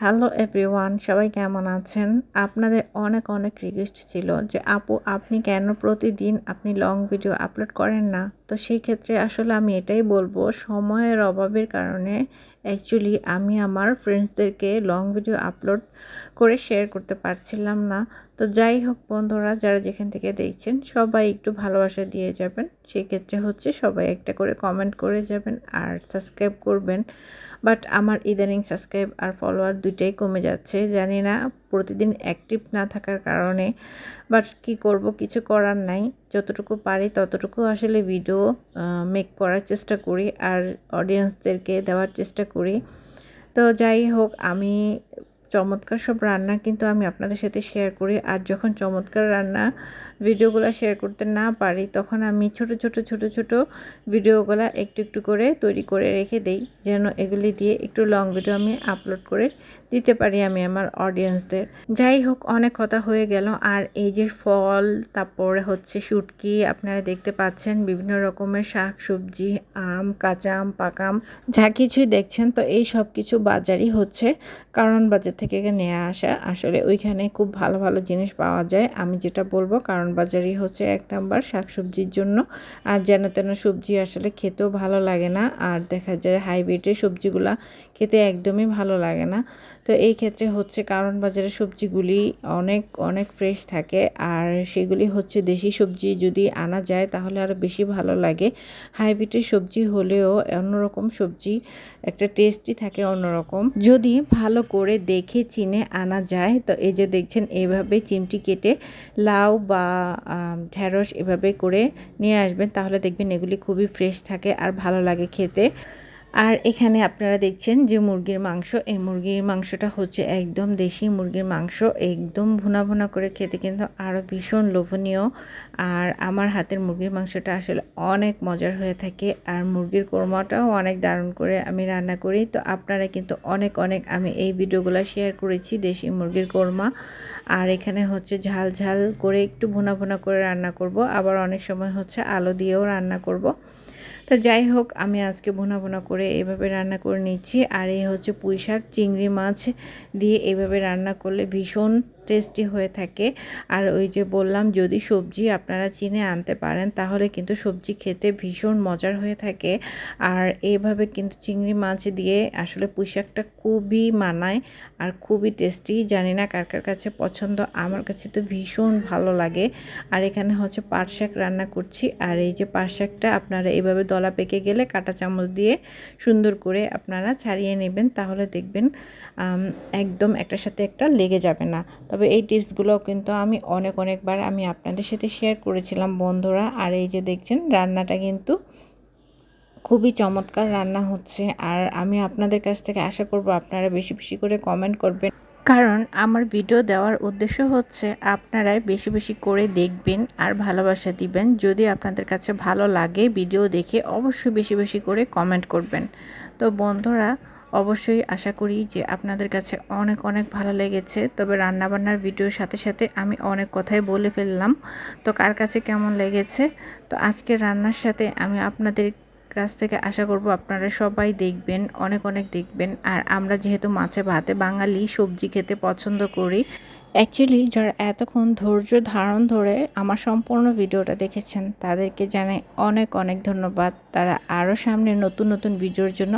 Hello everyone, সবাই কেমন আছেন? আপনাদের অনেক অনেক রিকোয়েস্ট ছিল যে, আপু, আপনি কেন প্রতিদিন আপনি লং ভিডিও আপলোড করেন না? তো সেই ক্ষেত্রে আসলে আমি এটাই বলব, সময়ের অভাবের কারণে অ্যাকচুয়ালি আমি আমার ফ্রেন্ডসদেরকে লং ভিডিও আপলোড করে শেয়ার করতে পারছিলাম না। তো যাই হোক বন্ধুরা, যারা যেখান থেকে দেখছেন, সবাই একটু ভালোবাসা দিয়ে যাবেন। সেক্ষেত্রে হচ্ছে সবাই একটা করে কমেন্ট করে যাবেন আর সাবস্ক্রাইব করবেন। বাট আমার ইদানিং সাবস্ক্রাইব আর ফলোয়ার দুইটাই কমে যাচ্ছে, জানি না প্রতিদিন অ্যাক্টিভ না থাকার কারণে বাট কি করব কিছু করার নাই। যতটুকু পারি ততটুকু আসলে ভিডিও মেক করার চেষ্টা করি আর অডিয়েন্সদেরকে দেওয়ার চেষ্টা করি। তো যাই হোক, আমি চমৎকার সব রান্না কিন্তু আমি আপনাদের সাথে শেয়ার করি। আর যখন চমৎকার রান্না ভিডিওগুলো শেয়ার করতে না পারি, তখন আমি ছোট ছোট ছোট ছোট ভিডিওগুলো একটু একটু করে তৈরি করে রেখে দেই, যেন এগুলি দিয়ে একটু লং ভিডিও আমি আপলোড করে দিতে পারি আমি আমার অডিয়েন্সদের যাই হোক, অনেক কথা হয়ে গেল। আর এই যে ফল, তারপরে হচ্ছে শুটকি, আপনারা দেখতে পাচ্ছেন বিভিন্ন রকমের শাক, সবজি, আম, কাঁচা আম পাকাম যা কিছুই দেখছেন, তো এই সব কিছু বাজারই হচ্ছে। কারণ বাজার থেকে নিয়ে আসা, আসলে ওইখানে খুব ভালো ভালো জিনিস পাওয়া যায়। আমি যেটা বলব, কারণ বাজারই হচ্ছে এক নাম্বার শাকসবজির জন্য। আর যেন তেন সবজি আসলে খেতেও ভালো লাগে না, আর দেখা যায় হাইব্রিডের সবজিগুলা খেতে একদমই ভালো লাগে না। তো এই ক্ষেত্রে হচ্ছে কারণ বাজারের সবজিগুলি অনেক অনেক ফ্রেশ থাকে, আর সেগুলি হচ্ছে দেশি সবজি যদি আনা যায় তাহলে আরও বেশি ভালো লাগে। হাইব্রিডের সবজি হলেও অন্যরকম সবজি, একটা টেস্টই থাকে অন্যরকম। যদি ভালো করে দেখে চিনে আনা যায়। তো এই যে দেখছেন, এভাবে চিমটি কেটে লাউ বা ঢ্যাঁড়স এভাবে করে নিয়ে আসবেন, তাহলে দেখবেন এগুলি খুবই ফ্রেশ থাকে আর ভালো লাগে খেতে। আর এখানে আপনারা দেখছেন যে মুরগির মাংস, এই মুরগির মাংসটা হচ্ছে একদম দেশি মুরগির মাংস, একদম ভুনা ভুনা করে খেতে কিন্তু আরও ভীষণ লোভনীয়। আর আমার হাতের মুরগির মাংসটা আসলে অনেক মজার হয়ে থাকে আর মুরগির কোরমাটাও অনেক দারুণ করে আমি রান্না করি। তো আপনারা কিন্তু অনেক অনেক আমি এই ভিডিওগুলো শেয়ার করেছি দেশি মুরগির কোরমা। আর এখানে হচ্ছে ঝাল ঝাল করে একটু ভুনা ভুনা করে রান্না করব। আবার অনেক সময় হচ্ছে আলো দিয়েও রান্না করব। তো যাই হোক, আমি আজকে বোনা বোনা করে এভাবে রান্না করে নিচ্ছি। আর এই হচ্ছে পুঁই শাক চিংড়ি মাছ দিয়ে এভাবে রান্না করলে ভীষণ টেস্টি হয়ে থাকে। আর ওই যে বললাম, যদি সবজি আপনারা চিনে আনতে পারেন, তাহলে কিন্তু সবজি খেতে ভীষণ মজার হয়ে থাকে। আর এইভাবে কিন্তু চিংড়ি মাছ দিয়ে আসলে পুঁইশাকটা খুবই মানায় আর খুবই টেস্টি জানি না কার কার কাছে পছন্দ, আমার কাছে তো ভীষণ ভালো লাগে। আর এখানে হচ্ছে পাট শাক রান্না করছি। আর এই যে পাট শাকটা আপনারা এভাবে দলা পেকে গেলে কাটা চামচ দিয়ে সুন্দর করে আপনারা ছাড়িয়ে নেবেন, তাহলে দেখবেন একদম একটার সাথে একটা লেগে যাবে না। তবে এই টিপসগুলো কিন্তু আমি অনেক অনেকবার আমি আপনাদের সাথে শেয়ার করেছিলাম বন্ধুরা। আর এই যে দেখছেন, রান্নাটা কিন্তু খুবই চমৎকার রান্না হচ্ছে। আর আমি আপনাদের কাছ থেকে আশা করব আপনারা বেশি বেশি করে কমেন্ট করবেন। কারণ আমার ভিডিও দেওয়ার উদ্দেশ্য হচ্ছে আপনারাই বেশি বেশি করে দেখবেন আর ভালোবাসা দিবেন। যদি আপনাদের কাছে ভালো লাগে ভিডিও দেখে অবশ্যই বেশি বেশি করে কমেন্ট করবেন। তো বন্ধুরা অবশ্যই আশা করি যে আপনাদের কাছে অনেক অনেক ভালো লেগেছে। তবে রান্নাবান্নার ভিডিওর সাথে সাথে আমি অনেক কথাই বলে ফেললাম। তো কার কাছে কেমন লেগেছে? তো আজকে রান্নার সাথে আমি আপনাদের কাছ থেকে আশা করব আপনারা সবাই দেখবেন, অনেক অনেক দেখবেন। আর আমরা যেহেতু মাছে ভাতে বাঙালি, সবজি খেতে পছন্দ করি অ্যাকচুয়ালি যারা এতক্ষণ ধৈর্য ধারণ ধরে আমার সম্পূর্ণ ভিডিওটা দেখেছেন, তাদেরকে জানাই অনেক অনেক ধন্যবাদ। তারা আরও সামনে নতুন নতুন ভিডিওর জন্য